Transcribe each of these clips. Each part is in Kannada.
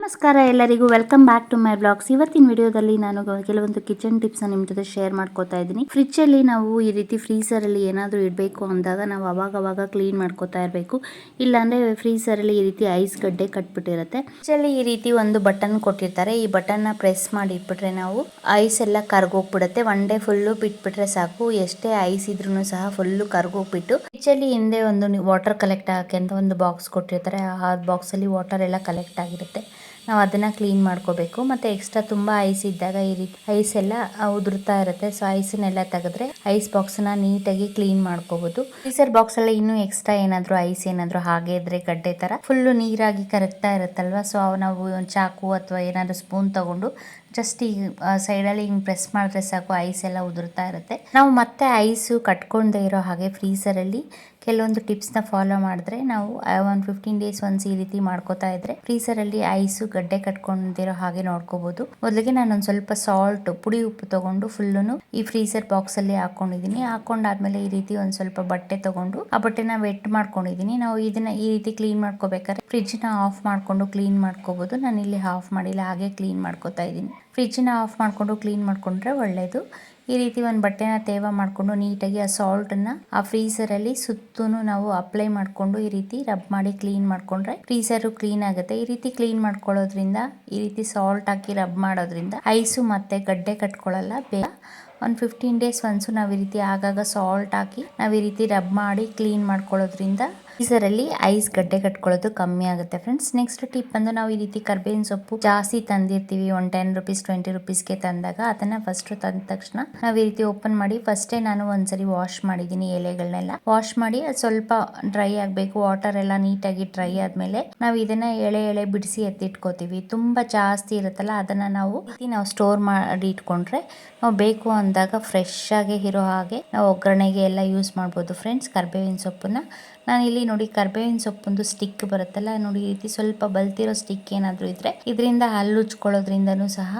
ನಮಸ್ಕಾರ ಎಲ್ಲರಿಗೂ. Welcome back to my blogs ಇವತ್ತಿನ ವಿಡಿಯೋದಲ್ಲಿ ನಾನು ಕೆಲವೊಂದು ಕಿಚನ್ ಟಿಪ್ಸ್ ನಿಮ್ಮ ಜೊತೆ ಶೇರ್ ಮಾಡ್ಕೋತಾ ಇದ್ದೀನಿ. ಫ್ರಿಜ್ ಅಲ್ಲಿ ನಾವು ಈ ರೀತಿ ಫ್ರೀಸರ್ ಅಲ್ಲಿ ಏನಾದರೂ ಇಡಬೇಕು ಅಂದಾಗ ನಾವು ಅವಾಗ ಅವಾಗ ಕ್ಲೀನ್ ಮಾಡ್ಕೋತಾ ಇರಬೇಕು. ಇಲ್ಲಾಂದ್ರೆ ಫ್ರೀಸರ್ ಅಲ್ಲಿ ಈ ರೀತಿ ಐಸ್ ಗಡ್ಡೆ ಕಟ್ಬಿಟ್ಟಿರುತ್ತೆ. ಫ್ರಿಜ್ ಅಲ್ಲಿ ಈ ರೀತಿ ಒಂದು ಬಟನ್ ಕೊಟ್ಟಿರ್ತಾರೆ. ಈ ಬಟನ್ನ ಪ್ರೆಸ್ ಮಾಡಿ ಇಟ್ಬಿಟ್ರೆ ನಾವು ಐಸ್ ಎಲ್ಲ ಕರ್ಗೋಗ್ಬಿಡುತ್ತೆ. ಒನ್ ಡೇ ಫುಲ್ಲು ಬಿಟ್ಬಿಟ್ರೆ ಸಾಕು. ಎಷ್ಟೇ ಐಸ್ ಇದ್ರೂ ಸಹ ಫುಲ್ಲು ಕರ್ಗೋಗ್ಬಿಟ್ಟು. ಫ್ರಿಜ್ ಅಲ್ಲಿ ಹಿಂದೆ ಒಂದು ವಾಟರ್ ಕಲೆಕ್ಟ್ ಹಾಕಿ ಅಂತ ಒಂದು ಬಾಕ್ಸ್ ಕೊಟ್ಟಿರ್ತಾರೆ. ಆ ಬಾಕ್ಸ್ ಅಲ್ಲಿ ವಾಟರ್ ಎಲ್ಲ ಕಲೆಕ್ಟ್ ಆಗಿರುತ್ತೆ. ನಾವು ಅದನ್ನು ಕ್ಲೀನ್ ಮಾಡ್ಕೋಬೇಕು. ಮತ್ತೆ ಎಕ್ಸ್ಟ್ರಾ ತುಂಬಾ ಐಸ್ ಇದ್ದಾಗ ಈ ರೀತಿ ಐಸ್ ಎಲ್ಲ ಉದುರ್ತಾ ಇರುತ್ತೆ. ಸೊ ಐಸನ್ನೆಲ್ಲ ತೆಗೆದ್ರೆ ಐಸ್ ಬಾಕ್ಸ್ನ ನೀಟಾಗಿ ಕ್ಲೀನ್ ಮಾಡ್ಕೋಬಹುದು ಫ್ರೀಸರ್ ಬಾಕ್ಸ್ ಅಲ್ಲಿ ಇನ್ನೂ ಎಕ್ಸ್ಟ್ರಾ ಏನಾದರೂ ಐಸ್ ಏನಾದರೂ ಹಾಗೆ ಇದ್ರೆ ಗಡ್ಡೆ ತರ. ಫುಲ್ ನೀರಾಗಿ ಕರಗ್ತಾ ಇರುತ್ತಲ್ವ? ಸೊ ನಾವು ಚಾಕು ಅಥವಾ ಏನಾದರೂ ಸ್ಪೂನ್ ತಗೊಂಡು ಜಸ್ಟ್ ಈ ಸೈಡಲ್ಲಿ ಹಿಂಗೆ ಪ್ರೆಸ್ ಮಾಡಿದ್ರೆ ಸಾಕು ಐಸ್ ಎಲ್ಲ ಉದುರ್ತಾ ಇರುತ್ತೆ. ನಾವು ಮತ್ತೆ ಐಸು ಕಟ್ಕೊಂಡೇ ಇರೋ ಹಾಗೆ ಫ್ರೀಸರಲ್ಲಿ ಕೆಲವೊಂದು ಟಿಪ್ಸ್ನ ಫಾಲೋ ಮಾಡಿದ್ರೆ ನಾವು ಒಂದು ಫಿಫ್ಟೀನ್ ಡೇಸ್ ಒನ್ಸ್ ಈ ರೀತಿ ಮಾಡ್ಕೋತಾ ಇದ್ರೆ ಫ್ರೀಸರಲ್ಲಿ ಐಸು ಗಡ್ಡೆ ಕಟ್ಕೊಂಡಿರೋ ಹಾಗೆ ನೋಡ್ಕೋಬಹುದು ಮೊದಲಿಗೆ ನಾನು ಒಂದು ಸ್ವಲ್ಪ ಸಾಲ್ಟ್ ಪುಡಿ ಉಪ್ಪು ತಗೊಂಡು ಫುಲ್ಲು ಈ ಫ್ರೀಸರ್ ಬಾಕ್ಸ್ ಅಲ್ಲಿ ಹಾಕೊಂಡಿದ್ದೀನಿ. ಹಾಕೊಂಡಾದ್ಮೇಲೆ ಈ ರೀತಿ ಒಂದು ಸ್ವಲ್ಪ ಬಟ್ಟೆ ತಗೊಂಡು ಆ ಬಟ್ಟೆನ ವೆಟ್ ಮಾಡ್ಕೊಂಡಿದ್ದೀನಿ. ನಾವು ಇದನ್ನ ಈ ರೀತಿ ಕ್ಲೀನ್ ಮಾಡ್ಕೋಬೇಕಾದ್ರೆ ಫ್ರಿಡ್ಜ್ನ ಆಫ್ ಮಾಡಿಕೊಂಡು ಕ್ಲೀನ್ ಮಾಡ್ಕೋಬೋದು. ನಾನು ಇಲ್ಲಿ ಆಫ್ ಮಾಡಿಲ್ಲ ಹಾಗೆ ಕ್ಲೀನ್ ಮಾಡ್ಕೋತಾ ಇದ್ದೀನಿ. ಫ್ರಿಜ್ನ ಆಫ್ ಮಾಡಿಕೊಂಡು ಕ್ಲೀನ್ ಮಾಡಿಕೊಂಡ್ರೆ ಒಳ್ಳೆಯದು ಈ ರೀತಿ ಒಂದು ಬಟ್ಟೆನ ತೇವ ಮಾಡಿಕೊಂಡು ನೀಟಾಗಿ ಆ ಸಾಲ್ಟನ್ನು ಆ ಫ್ರೀಸರಲ್ಲಿ ಸುತ್ತೂ ನಾವು ಅಪ್ಲೈ ಮಾಡಿಕೊಂಡು ಈ ರೀತಿ ರಬ್ ಮಾಡಿ ಕ್ಲೀನ್ ಮಾಡಿಕೊಂಡ್ರೆ ಫ್ರೀಸರು ಕ್ಲೀನ್ ಆಗುತ್ತೆ. ಈ ರೀತಿ ಕ್ಲೀನ್ ಮಾಡ್ಕೊಳ್ಳೋದ್ರಿಂದ, ಈ ರೀತಿ ಸಾಲ್ಟ್ ಹಾಕಿ ರಬ್ ಮಾಡೋದ್ರಿಂದ ಐಸು ಮತ್ತೆ ಗಡ್ಡೆ ಕಟ್ಕೊಳ್ಳಲ್ಲ, ಬೇಗ ಒಂದು ಫಿಫ್ಟೀನ್ ಡೇಸ್ ಒನ್ಸು ನಾವು ಈ ರೀತಿ ಆಗಾಗ ಸಾಲ್ಟ್ ಹಾಕಿ ನಾವು ಈ ರೀತಿ ರಬ್ ಮಾಡಿ ಕ್ಲೀನ್ ಮಾಡ್ಕೊಳ್ಳೋದ್ರಿಂದ ಫ್ರೀಸರಲ್ಲಿ ಐಸ್ ಗಡ್ಡೆ ಕಟ್ಕೊಳ್ಳೋದು ಕಮ್ಮಿ ಆಗುತ್ತೆ ಫ್ರೆಂಡ್ಸ್ ನೆಕ್ಸ್ಟ್ ಟಿಪ್ ಬಂದು ನಾವು ಈ ರೀತಿ ಕರ್ಬೇವಿನ ಸೊಪ್ಪು ಜಾಸ್ತಿ ತಂದಿರ್ತೀವಿ ಒನ್ ಟೆನ್ ರುಪೀಸ್ ಟ್ವೆಂಟಿ ರುಪೀಸ್ಗೆ ತಂದಾಗ ಅದನ್ನ ಫಸ್ಟ್ ತಂದ ತಕ್ಷಣ ನಾವು ಈ ರೀತಿ ಓಪನ್ ಮಾಡಿ ಫಸ್ಟೇ ನಾನು ಒಂದ್ಸರಿ ವಾಶ್ ಮಾಡಿದ್ದೀನಿ ಎಲೆಗಳನ್ನೆಲ್ಲ ವಾಶ್ ಮಾಡಿ ಸ್ವಲ್ಪ ಡ್ರೈ ಆಗಬೇಕು ವಾಟರ್ ಎಲ್ಲ ನೀಟಾಗಿ ಡ್ರೈ ಆದ್ಮೇಲೆ ನಾವು ಇದನ್ನ ಎಳೆ ಎಳೆ ಬಿಡಿಸಿ ಎತ್ತಿಟ್ಕೋತೀವಿ. ತುಂಬಾ ಜಾಸ್ತಿ ಇರುತ್ತಲ್ಲ ಅದನ್ನ ನಾವು ನಾವು ಸ್ಟೋರ್ ಮಾಡಿ ಇಟ್ಕೊಂಡ್ರೆ ನಾವು ಬೇಕು ಅಂದಾಗ ಫ್ರೆಶ್ ಆಗಿ ಇರೋ ಹಾಗೆ ನಾವು ಒಗ್ಗರಣೆಗೆ ಎಲ್ಲ ಯೂಸ್ ಮಾಡ್ಬೋದು. ಫ್ರೆಂಡ್ಸ್ ಕರ್ಬೇವಿನ ಸೊಪ್ಪನ್ನ ನಾನು ಇಲ್ಲಿ ನೋಡಿ ಕರ್ಬೇವಿನ ಸೊಪ್ಪೊಂದು ಸ್ಟಿಕ್ ಬರುತ್ತಲ್ಲ, ನೋಡಿ ಈ ರೀತಿ ಸ್ವಲ್ಪ ಬಲ್ತಿರೋ ಸ್ಟಿಕ್ ಏನಾದರೂ ಇದ್ರೆ, ಇದರಿಂದ ಹಲ್ಲು ಉಜ್ಕೊಳ್ಳೋದ್ರಿಂದನೂ ಸಹ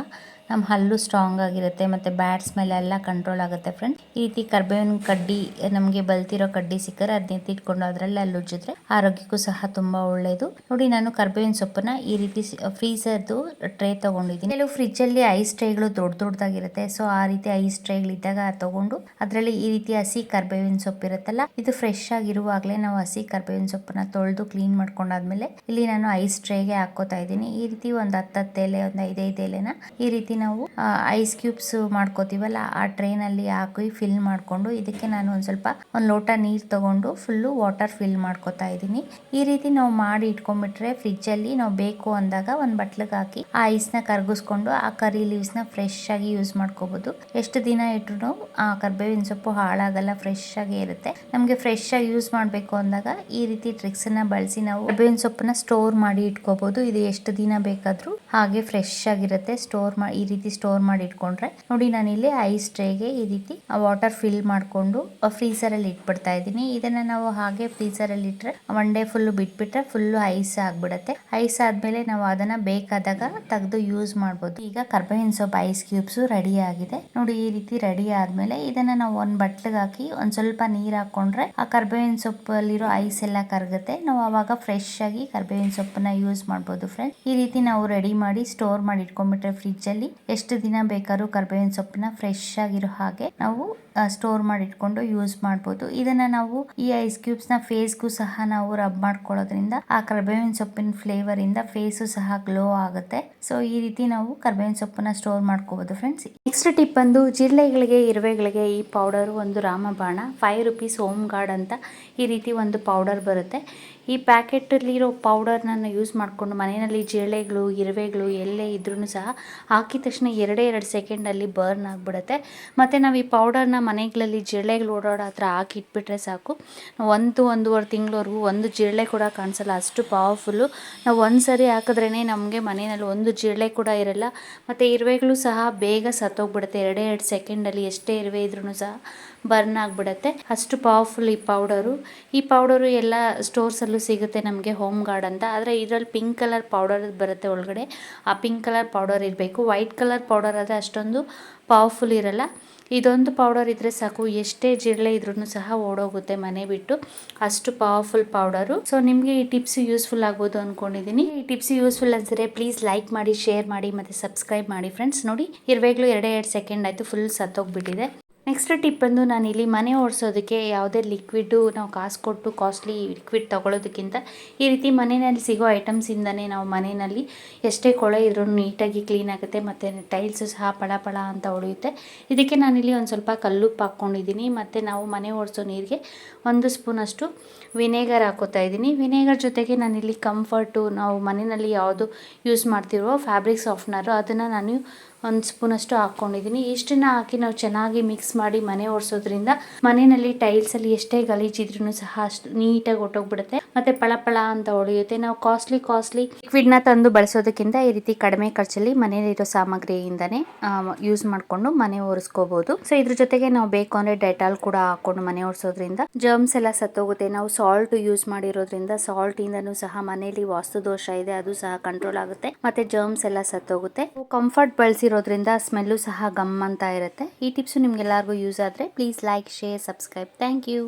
ನಮ್ಮ ಹಲ್ಲು ಸ್ಟ್ರಾಂಗ್ ಆಗಿರುತ್ತೆ ಮತ್ತು ಬ್ಯಾಡ್ ಸ್ಮೆಲ್ ಎಲ್ಲ ಕಂಟ್ರೋಲ್ ಆಗುತ್ತೆ ಫ್ರೆಂಡ್ ಈ ರೀತಿ ಕರ್ಬೇವಿನ ಕಡ್ಡಿ ನಮಗೆ ಬಲ್ತಿರೋ ಕಡ್ಡಿ ಸಿಕ್ಕರೆ ಅದನ್ನ ಎತ್ತಿಟ್ಕೊಂಡು ಅದರಲ್ಲಿ ಅಲ್ಲಿ ಉಜ್ಜಿದ್ರೆ ಆರೋಗ್ಯಕ್ಕೂ ಸಹ ತುಂಬಾ ಒಳ್ಳೆಯದು ನೋಡಿ ನಾನು ಕರ್ಬೇವಿನ ಸೊಪ್ಪನ್ನ ಈ ರೀತಿ ಫ್ರೀಸರ್ದು ಟ್ರೇ ತಗೊಂಡಿದ್ದೀನಿ. ಕೆಲವು ಫ್ರಿಜ್ ಅಲ್ಲಿ ಐಸ್ ಟ್ರೇಗಳು ದೊಡ್ಡ ದೊಡ್ಡದಾಗಿರುತ್ತೆ. ಸೊ ಆ ರೀತಿ ಐಸ್ ಟ್ರೇಗಳಿದ್ದಾಗ ತಗೊಂಡು ಅದರಲ್ಲಿ ಈ ರೀತಿ ಹಸಿ ಕರ್ಬೇವಿನ ಸೊಪ್ಪು ಇರುತ್ತಲ್ಲ, ಇದು ಫ್ರೆಶ್ ಆಗಿರುವಾಗಲೇ ನಾವು ಹಸಿ ಕರ್ಬೇವಿನ ಸೊಪ್ಪನ್ನ ತೊಳೆದು ಕ್ಲೀನ್ ಮಾಡ್ಕೊಂಡಾದ್ಮೇಲೆ ಇಲ್ಲಿ ನಾನು ಐಸ್ ಟ್ರೇಗೆ ಹಾಕೋತಾ ಇದ್ದೀನಿ. ಈ ರೀತಿ ಒಂದು ಹತ್ತತ್ತು ಎಲೆ, ಒಂದು ಐದೈದು ಎಲೆನ ಈ ರೀತಿ ನಾವು ಐಸ್ ಕ್ಯೂಬ್ಸ್ ಮಾಡ್ಕೋತೀವಲ್ಲ, ಆ ಟ್ರೈನಲ್ಲಿ ಹಾಕಿ ಫಿಲ್ ಮಾಡಿಕೊಂಡು ಇದಕ್ಕೆ ನಾನು ಒಂದು ಸ್ವಲ್ಪ ಒಂದು ಲೋಟ ನೀರು ತಗೊಂಡು ಫುಲ್ಲು ವಾಟರ್ ಫಿಲ್ ಮಾಡ್ಕೋತಾ ಇದ್ದೀನಿ. ಈ ರೀತಿ ನಾವು ಮಾಡಿ ಇಟ್ಕೊಂಡ್ಬಿಟ್ರೆ ಫ್ರಿಜ್ಜಲ್ಲಿ ನಾವು ಬೇಕು ಅಂದಾಗ ಒಂದು ಬಟ್ಲಿಗೆ ಹಾಕಿ ಆ ಐಸ್ನ ಕರ್ಗಿಸ್ಕೊಂಡು ಆ ಕರಿ ಲೀವ್ಸ್ನ ಫ್ರೆಶ್ ಆಗಿ ಯೂಸ್ ಮಾಡ್ಕೋಬಹುದು ಎಷ್ಟು ದಿನ ಇಟ್ರು ಆ ಕರ್ಬೇವಿನ ಸೊಪ್ಪು ಹಾಳಾಗಲ್ಲ ಫ್ರೆಶ್ ಆಗಿ ಇರುತ್ತೆ. ನಮಗೆ ಫ್ರೆಶ್ ಆಗಿ ಯೂಸ್ ಮಾಡಬೇಕು ಅಂದಾಗ ಈ ರೀತಿ ಟ್ರಿಕ್ಸ್ನ ಬಳಸಿ ನಾವು ಕರ್ಬೇವಿನ ಸೊಪ್ಪನ್ನ ಸ್ಟೋರ್ ಮಾಡಿ ಇಟ್ಕೋಬಹುದು ಇದು ಎಷ್ಟು ದಿನ ಬೇಕಾದರೂ ಹಾಗೆ ಫ್ರೆಶ್ ಆಗಿರುತ್ತೆ ಸ್ಟೋರ್ ಮಾಡಿ ರೀತಿ ಸ್ಟೋರ್ ಮಾಡಿ ಇಟ್ಕೊಂಡ್ರೆ ನೋಡಿ ನಾನು ಇಲ್ಲಿ ಐಸ್ ಟ್ರೇಗೆ ಈ ರೀತಿ ವಾಟರ್ ಫಿಲ್ ಮಾಡಿಕೊಂಡು ಫ್ರೀಸರ್ ಅಲ್ಲಿ ಇಟ್ಬಿಡ್ತಾ ಇದ್ದೀನಿ. ಇದನ್ನ ನಾವು ಹಾಗೆ ಫ್ರೀಸರ್ ಅಲ್ಲಿ ಇಟ್ರೆ ಒನ್ ಡೇ ಫುಲ್ ಬಿಟ್ಬಿಟ್ರೆ ಫುಲ್ ಐಸ್ ಆಗ್ಬಿಡತ್ತೆ. ಐಸ್ ಆದ್ಮೇಲೆ ನಾವು ಅದನ್ನ ಬೇಕಾದಾಗ ತೆಗೆದು ಯೂಸ್ ಮಾಡಬಹುದು ಈಗ ಕರ್ಬೇವಿನ ಸೊಪ್ಪು ಐಸ್ ಕ್ಯೂಬ್ಸ್ ರೆಡಿ ಆಗಿದೆ. ನೋಡಿ ಈ ರೀತಿ ರೆಡಿ ಆದ್ಮೇಲೆ ಇದನ್ನ ನಾವು ಒಂದ್ ಬಟ್ಲಿಗೆ ಹಾಕಿ ಒಂದ್ ಸ್ವಲ್ಪ ನೀರ್ ಹಾಕೊಂಡ್ರೆ ಆ ಕರ್ಬೇವಿನ ಸೊಪ್ಪಲ್ಲಿರೋ ಐಸ್ ಎಲ್ಲ ಕರಗುತ್ತೆ. ನಾವು ಅವಾಗ ಫ್ರೆಶ್ ಆಗಿ ಕರ್ಬೇವಿನ ಸೊಪ್ಪನ್ನ ಯೂಸ್ ಮಾಡಬಹುದು ಫ್ರೆಂಡ್ ಈ ರೀತಿ ನಾವು ರೆಡಿ ಮಾಡಿ ಸ್ಟೋರ್ ಮಾಡಿ ಇಟ್ಕೊಂಡ್ಬಿಟ್ರೆ ಫ್ರಿಜ್ ಅಲ್ಲಿ ಎಷ್ಟು ದಿನ ಬೇಕಾದ್ರೂ ಕರ್ಬೇವಿನ ಸೊಪ್ಪನ್ನ ಫ್ರೆಶ್ ಆಗಿರೋ ಹಾಗೆ ನಾವು ಸ್ಟೋರ್ ಮಾಡಿ ಇಟ್ಕೊಂಡು ಯೂಸ್ ಮಾಡ್ಬೋದು. ಇದನ್ನ ನಾವು ಈ ಐಸ್ ಕ್ಯೂಬ್ಸ್ನ ಫೇಸ್ಗೂ ಸಹ ನಾವು ರಬ್ ಮಾಡ್ಕೊಳ್ಳೋದ್ರಿಂದ, ಆ ಕರ್ಬೇವಿನ ಸೊಪ್ಪಿನ ಫ್ಲೇವರ್ ಇಂದ ಫೇಸು ಸಹ ಗ್ಲೋ ಆಗುತ್ತೆ. ಸೊ ಈ ರೀತಿ ನಾವು ಕರ್ಬೇವಿನ ಸೊಪ್ಪನ್ನ ಸ್ಟೋರ್ ಮಾಡ್ಕೋಬಹುದು ಫ್ರೆಂಡ್ಸ್ ನೆಕ್ಸ್ಟ್ ಟಿಪ್ ಬಂದು ಜಿರಳೆಗಳಿಗೆ ಇರುವೆಗಳಿಗೆ ಈ ಪೌಡರ್ ಒಂದು ರಾಮಬಾಣ ಫೈವ್ ರುಪೀಸ್ ಹೋಮ್ ಗಾರ್ಡ್ ಅಂತ ಈ ರೀತಿ ಒಂದು ಪೌಡರ್ ಬರುತ್ತೆ. ಈ ಪ್ಯಾಕೆಟಲ್ಲಿರೋ ಪೌಡರ್ನ ಯೂಸ್ ಮಾಡಿಕೊಂಡು ಮನೆಯಲ್ಲಿ ಜಿರಳೆಗಳು ಇರುವೆಗಳು ಎಲ್ಲೇ ಇದ್ರೂ ಸಹ ಹಾಕಿದ ತಕ್ಷಣ ಎರಡೇ ಎರಡು ಸೆಕೆಂಡಲ್ಲಿ ಬರ್ನ್ ಆಗಿಬಿಡುತ್ತೆ. ಮತ್ತು ನಾವು ಈ ಪೌಡರ್ನ ಮನೆಗಳಲ್ಲಿ ಜಿರಳೆಗಳು ಓಡಾಡೋ ಹತ್ರ ಹಾಕಿ ಇಟ್ಬಿಟ್ರೆ ಸಾಕು. ಒಂದು, ಒಂದೂವರೆ ತಿಂಗಳವರೆಗೂ ಒಂದು ಜಿರಳೆ ಕೂಡ ಕಾಣಿಸಲ್ಲ, ಅಷ್ಟು ಪವರ್ಫುಲ್ಲು ನಾವು ಒಂದು ಸರಿ ಹಾಕಿದ್ರೇ ನಮಗೆ ಮನೆಯಲ್ಲಿ ಒಂದು ಜಿರಳೆ ಕೂಡ ಇರಲ್ಲ. ಮತ್ತು ಇರುವೆಗಳು ಸಹ ಬೇಗ ಸತ್ತೋಗ್ಬಿಡುತ್ತೆ, ಎರಡೇ ಎರಡು ಸೆಕೆಂಡಲ್ಲಿ ಎಷ್ಟೇ ಇರುವೆ ಇದ್ರೂ ಸಹ. ಬರ್ನ್ ಆಗಿಬಿಡುತ್ತೆ. ಅಷ್ಟು ಪವರ್ಫುಲ್ ಈ ಪೌಡರು ಈ ಪೌಡರು ಎಲ್ಲ ಸ್ಟೋರ್ಸಲ್ಲೂ ಸಿಗುತ್ತೆ ನಮಗೆ ಹೋಮ್ ಗಾರ್ಡ್ ಅಂತ. ಆದರೆ ಇದರಲ್ಲಿ ಪಿಂಕ್ ಕಲರ್ ಪೌಡರ್ ಬರುತ್ತೆ ಒಳಗಡೆ. ಆ ಪಿಂಕ್ ಕಲರ್ ಪೌಡರ್ ಇರಬೇಕು. ವೈಟ್ ಕಲರ್ ಪೌಡರ್ ಆದರೆ ಅಷ್ಟೊಂದು ಪವರ್ಫುಲ್ ಇರಲ್ಲ. ಇದೊಂದು ಪೌಡರ್ ಇದ್ದರೆ ಸಾಕು. ಎಷ್ಟೇ ಜಿರಳೆ ಇದ್ರೂ ಸಹ ಓಡೋಗುತ್ತೆ ಮನೆ ಬಿಟ್ಟು. ಅಷ್ಟು ಪವರ್ಫುಲ್ ಪೌಡರು ಸೊ ನಿಮಗೆ ಈ ಟಿಪ್ಸ್ ಯೂಸ್ಫುಲ್ ಆಗ್ಬೋದು ಅಂದ್ಕೊಂಡಿದ್ದೀನಿ ಈ ಟಿಪ್ಸ್ ಯೂಸ್ಫುಲ್ ಅನ್ಸಿದ್ರೆ ಪ್ಲೀಸ್ ಲೈಕ್ ಮಾಡಿ ಶೇರ್ ಮಾಡಿ, ಮತ್ತು ಸಬ್ಸ್ಕ್ರೈಬ್ ಮಾಡಿ ಫ್ರೆಂಡ್ಸ್ ನೋಡಿ ಇರಬೇಕಲು ಎರಡೇ ಎರಡು ಸೆಕೆಂಡ್ ಆಯಿತು. ಫುಲ್ ಸತ್ತೋಗ್ಬಿಟ್ಟಿದೆ. ನೆಕ್ಸ್ಟ್ ಟಿಪ್ ಬಂದು ನಾನಿಲ್ಲಿ ಮನೆ ಓಡಿಸೋದಕ್ಕೆ ಯಾವುದೇ ಲಿಕ್ವಿಡು ನಾವು ಕಾಸು ಕೊಟ್ಟು ಕಾಸ್ಟ್ಲಿ ಲಿಕ್ವಿಡ್ ತೊಗೊಳೋದಕ್ಕಿಂತ ಈ ರೀತಿ ಮನೆಯಲ್ಲಿ ಸಿಗೋ ಐಟಮ್ಸಿಂದನೇ ನಾವು ಮನೆಯಲ್ಲಿ ಎಷ್ಟೇ ಕೊಳೆ ಇದ್ರೂ ನೀಟಾಗಿ ಕ್ಲೀನ್ ಆಗುತ್ತೆ ಮತ್ತು ಟೈಲ್ಸು ಸಹ ಪಳ ಪಳ ಅಂತ ಉಳಿಯುತ್ತೆ ಇದಕ್ಕೆ ನಾನಿಲ್ಲಿ ಒಂದು ಸ್ವಲ್ಪ ಕಲ್ಲುಪ್ಪು ಹಾಕ್ಕೊಂಡಿದ್ದೀನಿ ಮತ್ತು ನಾವು ಮನೆ ಓಡಿಸೋ ನೀರಿಗೆ ಒಂದು ಸ್ಪೂನಷ್ಟು ವಿನೇಗರ್ ಹಾಕೋತಾ ಇದ್ದೀನಿ. ವಿನೇಗರ್ ಜೊತೆಗೆ ನಾನಿಲ್ಲಿ ಕಂಫರ್ಟು ನಾವು ಮನೆಯಲ್ಲಿ ಯಾವುದು ಯೂಸ್ ಮಾಡ್ತಿರೋ ಫ್ಯಾಬ್ರಿಕ್ ಸಾಫ್ಟ್ನರು ಅದನ್ನು ನಾನು ಒಂದು ಸ್ಪೂನಷ್ಟು ಹಾಕ್ಕೊಂಡಿದ್ದೀನಿ. ಇಷ್ಟನ್ನ ಹಾಕಿ ನಾವು ಚೆನ್ನಾಗಿ ಮಿಕ್ಸ್ ಮಾಡಿ ಮನೆ ಒರೆಸೋದ್ರಿಂದ ಮನೆಯಲ್ಲಿ ಟೈಲ್ಸಲ್ಲಿ ಎಷ್ಟೇ ಗಲೀಜಿದ್ರೂ ಸಹ ಅಷ್ಟು ನೀಟಾಗಿ ಒಟ್ಟೋಗ್ಬಿಡುತ್ತೆ. ಮತ್ತು ಪಳ ಪಳ ಅಂತ ಹೊಳೆಯುತ್ತೆ ನಾವು ಕಾಸ್ಟ್ಲಿ ಕಾಸ್ಟ್ಲಿ ಲಿಕ್ವಿಡ್ನ ತಂದು ಬಳಸೋದಕ್ಕಿಂತ ಈ ರೀತಿ ಕಡಿಮೆ ಖರ್ಚಲ್ಲಿ ಮನೆಯಲ್ಲಿರೋ ಸಾಮಗ್ರಿಯಿಂದನೇ ಯೂಸ್ ಮಾಡಿಕೊಂಡು ಮನೆ ಒರೆಸ್ಕೋಬೋದು. ಸೊ ಇದ್ರ ಜೊತೆಗೆ ನಾವು ಬೇಕು ಅಂದರೆ ಡೆಟಾಲ್ ಕೂಡ ಹಾಕೊಂಡು ಮನೆ ಒರೆಸೋದ್ರಿಂದ ಜರ್ಮ್ಸ್ ಎಲ್ಲ ಸತ್ತೋಗುತ್ತೆ. ನಾವು ಸಾಲ್ಟ್ ಯೂಸ್ ಮಾಡಿರೋದ್ರಿಂದ ಸಾಲ್ಟ್ ಇಂದನೂ ಸಹ ಮನೆಯಲ್ಲಿ ವಾಸ್ತು ದೋಷ ಇದೆ, ಅದು ಸಹ ಕಂಟ್ರೋಲ್ ಆಗುತ್ತೆ. ಮತ್ತೆ ಜರ್ಮ್ಸ್ ಎಲ್ಲ ಸತ್ತೋಗುತ್ತೆ. ಕಂಫರ್ಟ್ ಬಳಸಿರೋದ್ರಿಂದ ಸ್ಮೆಲ್ಲು ಸಹ ಗಮ್ ಅಂತ ಇರುತ್ತೆ. ಈ ಟಿಪ್ಸು ನಿಮಗೆಲ್ಲರಿಗೂ ಯೂಸ್ ಆದರೆ please like, share, subscribe. Thank you.